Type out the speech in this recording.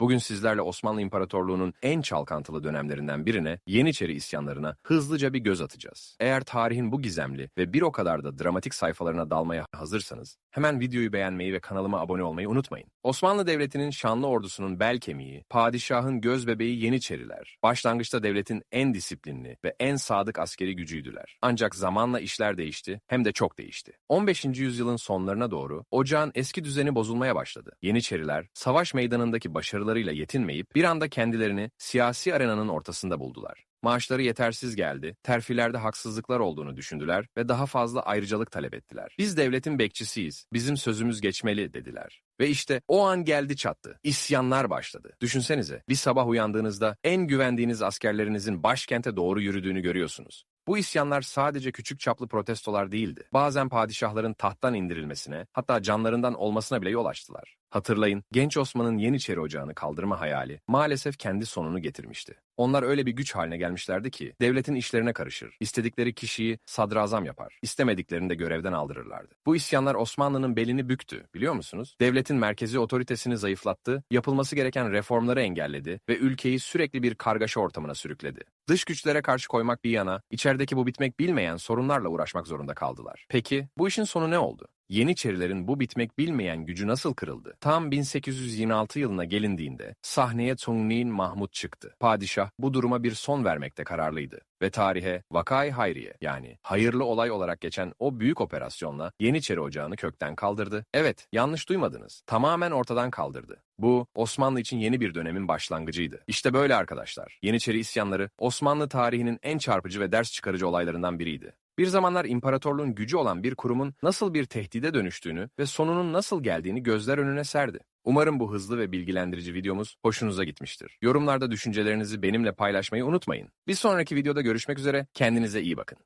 Bugün sizlerle Osmanlı İmparatorluğu'nun en çalkantılı dönemlerinden birine, Yeniçeri isyanlarına hızlıca bir göz atacağız. Eğer tarihin bu gizemli ve bir o kadar da dramatik sayfalarına dalmaya hazırsanız, hemen videoyu beğenmeyi ve kanalıma abone olmayı unutmayın. Osmanlı Devleti'nin şanlı ordusunun bel kemiği, padişahın göz bebeği Yeniçeriler. Başlangıçta devletin en disiplinli ve en sadık askeri gücüydüler. Ancak zamanla işler değişti, hem de çok değişti. 15. yüzyılın sonlarına doğru ocağın eski düzeni bozulmaya başladı. Yeniçeriler, savaş meydanındaki başarılarıyla yetinmeyip bir anda kendilerini siyasi arenanın ortasında buldular. Maaşları yetersiz geldi, terfilerde haksızlıklar olduğunu düşündüler ve daha fazla ayrıcalık talep ettiler. Biz devletin bekçisiyiz, bizim sözümüz geçmeli dediler. Ve işte o an geldi çattı. İsyanlar başladı. Düşünsenize, bir sabah uyandığınızda en güvendiğiniz askerlerinizin başkente doğru yürüdüğünü görüyorsunuz. Bu isyanlar sadece küçük çaplı protestolar değildi. Bazen padişahların tahttan indirilmesine, hatta canlarından olmasına bile yol açtılar. Hatırlayın, genç Osman'ın Yeniçeri Ocağı'nı kaldırma hayali maalesef kendi sonunu getirmişti. Onlar öyle bir güç haline gelmişlerdi ki devletin işlerine karışır, istedikleri kişiyi sadrazam yapar, istemediklerini de görevden aldırırlardı. Bu isyanlar Osmanlı'nın belini büktü, biliyor musunuz? Devletin merkezi otoritesini zayıflattı, yapılması gereken reformları engelledi ve ülkeyi sürekli bir kargaşa ortamına sürükledi. Dış güçlere karşı koymak bir yana, içerideki bu bitmek bilmeyen sorunlarla uğraşmak zorunda kaldılar. Peki bu işin sonu ne oldu? Yeniçerilerin bu bitmek bilmeyen gücü nasıl kırıldı? Tam 1826 yılına gelindiğinde sahneye Tungnin Mahmut çıktı. Padişah bu duruma bir son vermekte kararlıydı ve tarihe Vakay Hayriye yani hayırlı olay olarak geçen o büyük operasyonla Yeniçeri Ocağı'nı kökten kaldırdı. Evet, yanlış duymadınız. Tamamen ortadan kaldırdı. Bu Osmanlı için yeni bir dönemin başlangıcıydı. İşte böyle arkadaşlar. Yeniçeri isyanları Osmanlı tarihinin en çarpıcı ve ders çıkarıcı olaylarından biriydi. Bir zamanlar imparatorluğun gücü olan bir kurumun nasıl bir tehdide dönüştüğünü ve sonunun nasıl geldiğini gözler önüne serdi. Umarım bu hızlı ve bilgilendirici videomuz hoşunuza gitmiştir. Yorumlarda düşüncelerinizi benimle paylaşmayı unutmayın. Bir sonraki videoda görüşmek üzere, kendinize iyi bakın.